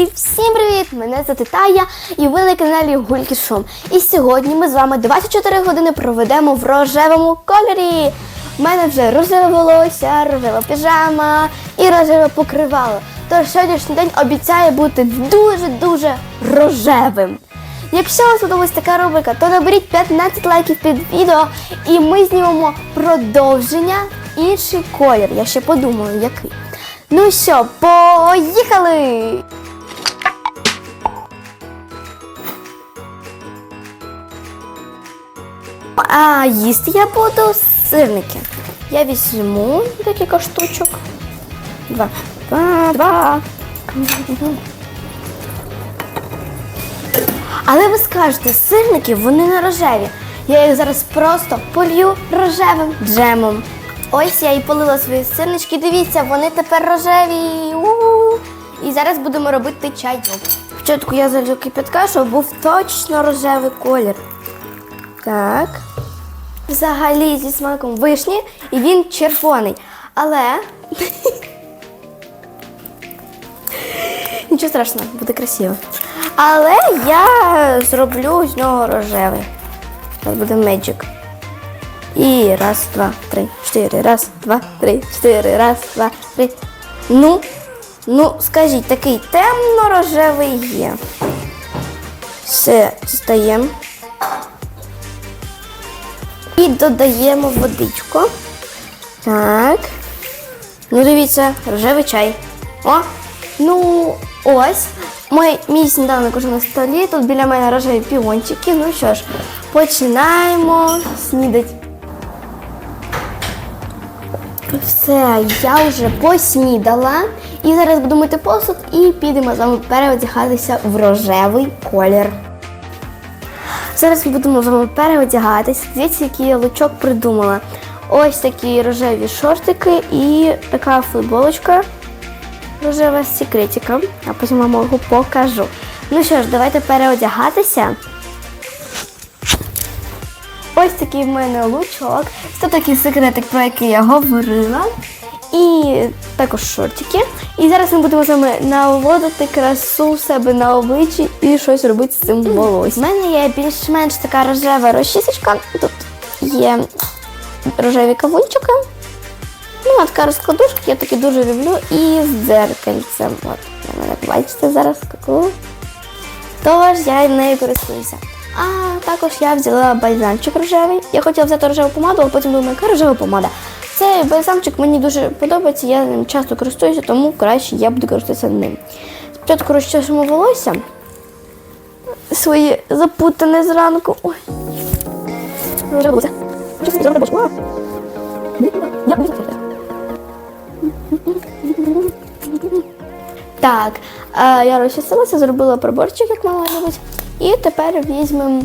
Привіт, всім привіт! Мене звати Тая і ви на каналі Гульки Шум. І сьогодні ми з вами 24 години проведемо в рожевому кольорі. У мене вже рожеве волосся, рожева піжама і рожеве покривало. Тож сьогоднішній день обіцяє бути дуже-дуже рожевим. Якщо вам сподобалась така рубрика, то наберіть 15 лайків під відео і ми знімемо продовження інший колір. Я ще подумаю, який. Ну що, поїхали! А їсти я буду сирники. Я візьму декілька штучок. Два. Два. Два. Але ви скажете, сирники вони не рожеві. Я їх зараз просто полью рожевим джемом. Ось я і полила свої сирнички. Дивіться, вони тепер рожеві. У-у-у. І зараз будемо робити чайок. Спочатку я залью кипятка, щоб був точно рожевий колір. Так. Взагалі зі смаком вишні, і він червоний. Але. Нічого страшного, буде красиво. Але я зроблю з нього рожевий. Зараз буде меджик. І раз, два, три, чотири, раз, два, три, чотири, раз, два, три. Ну, ну, скажіть, такий темно-рожевий є. Все, дістаємо. І додаємо водичку. Так. Ну, дивіться, рожевий чай. О! Ну, ось. Мій, мій сніданок уже на столі. Тут біля мене рожеві піончики. Ну що ж, починаємо снідати. Все, я вже поснідала. І зараз буду мити посуд і підемо з вами переодягатися в рожевий колір. Зараз ми будемо з вами переодягатись. Дивіться, який я лучок придумала. Ось такі рожеві шортики і така футболочка рожева з секретиком. А потім вам його покажу. Ну що ж, давайте переодягатися. Ось такий в мене лучок. Це такий секретик, про який я говорила. І також шортики. І зараз ми будемо з вами наводити красу в себе на обличчі і щось робити з цим волоссям. У мене є більш-менш така рожева розчісочка. Тут є рожеві кавунчики. Ну, а така розкладушка, я таки дуже люблю. І з дзеркальцем. От, ви мене бачите зараз таку. Тож я нею користуюся. А також я взяла бальзамчик рожевий. Я хотіла взяти рожеву помаду, а потім думаю, яка рожева помада. Цей бальзамчик мені дуже подобається, я ним часто користуюся, тому краще я буду користуватися ним. Спочатку розчесуємо волосся. Своє запутане зранку. Ой. Так, я розчесалася, зробила проборчик, як мама любить. І тепер візьмемо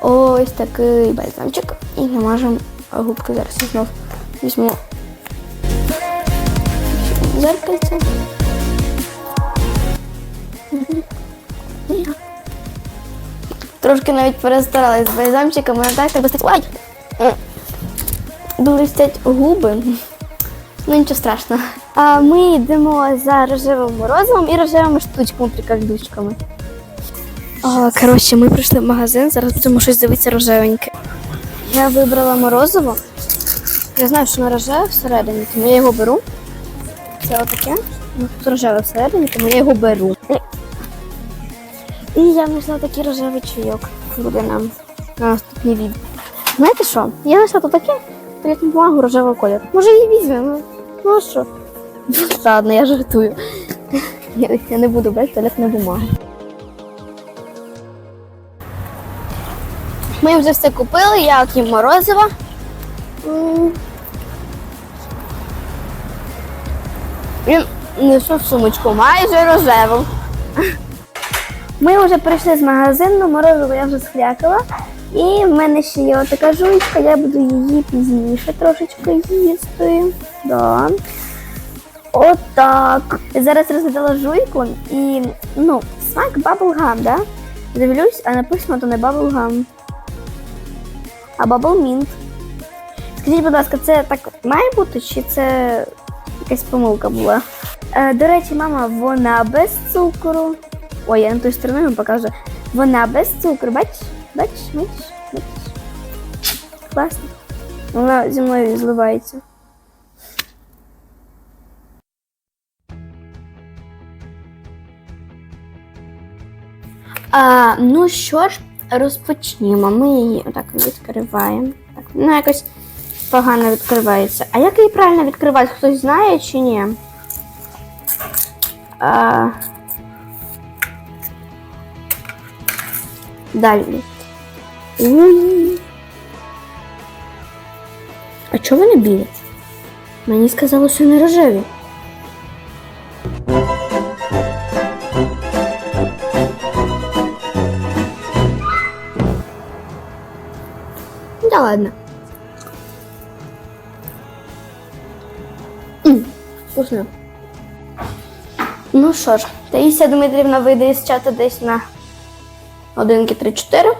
ось такий бальзамчик і намажемо губки. Зараз знов візьму зеркальце. Трошки навіть перестаралась з бальзамчиком, а так так блистить. Ой! Блистять губи. Ну нічого страшного. А ми йдемо за рожевим морозивом і рожевими штучками, прикольдучками. Коротше, ми прийшли в магазин, зараз будемо щось дивитися рожевеньке. Я вибрала морозиво. Я знаю, що воно рожеве всередині, тому я його беру. Це отаке. Ну, Тут рожеве всередині, тому я його беру. І я знайшла такий рожевий чайок. Буде нам на наступні відео. Знаєте що? Я знайшла тут таке туалетну бумагу рожевого кольору. Може її візьмемо? Ну а що? Ладно, я жартую. Я, я не буду брати туалетну бумагу. Ми вже все купили, я окрім морозива. Він несу сумочку майже рожеву. Ми вже прийшли з магазину, морозиво я вже схлякала. І в мене ще є така жуйка, я буду її пізніше трошечки їсти. Да. Отак. Зараз розглядала жуйку і ну, смак bubblegum, да? Дивлюсь, а написано то не bubblegum, а bubble mint. Скажіть, будь ласка, це так має бути, чи це якась помилка була? Е, до речі, мама, вона без цукру. Ой, я на ту сторону покажу. Вона без цукру. Бачиш? Бачиш, бачиш, бачиш. Класно. Вона зі мною зливається. А, ну що ж, розпочнімо. Ми її отак відкриваємо. Так, вона якось погано відкривається. А як її правильно відкривати? Хтось знає чи ні? А... Далі. А чого вони білі? Мені сказали, що не рожеві. Да ладно. Вкусно. Ну що ж, Таїсія Дмитрівна вийде із чату десь на годинки 3-4.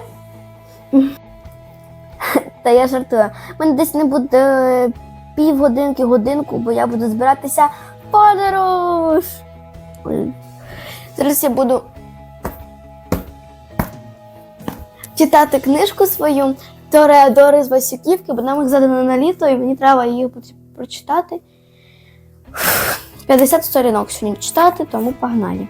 Та я жартую. У мене десь не буде півгодинки, годинку, бо я буду збиратися подорож. Зараз я буду читати книжку свою Тореадори з Васюківки, бо нам їх задано на літо, і мені треба її прочитати. 50 сторінок сьогодні читати, тому погнали.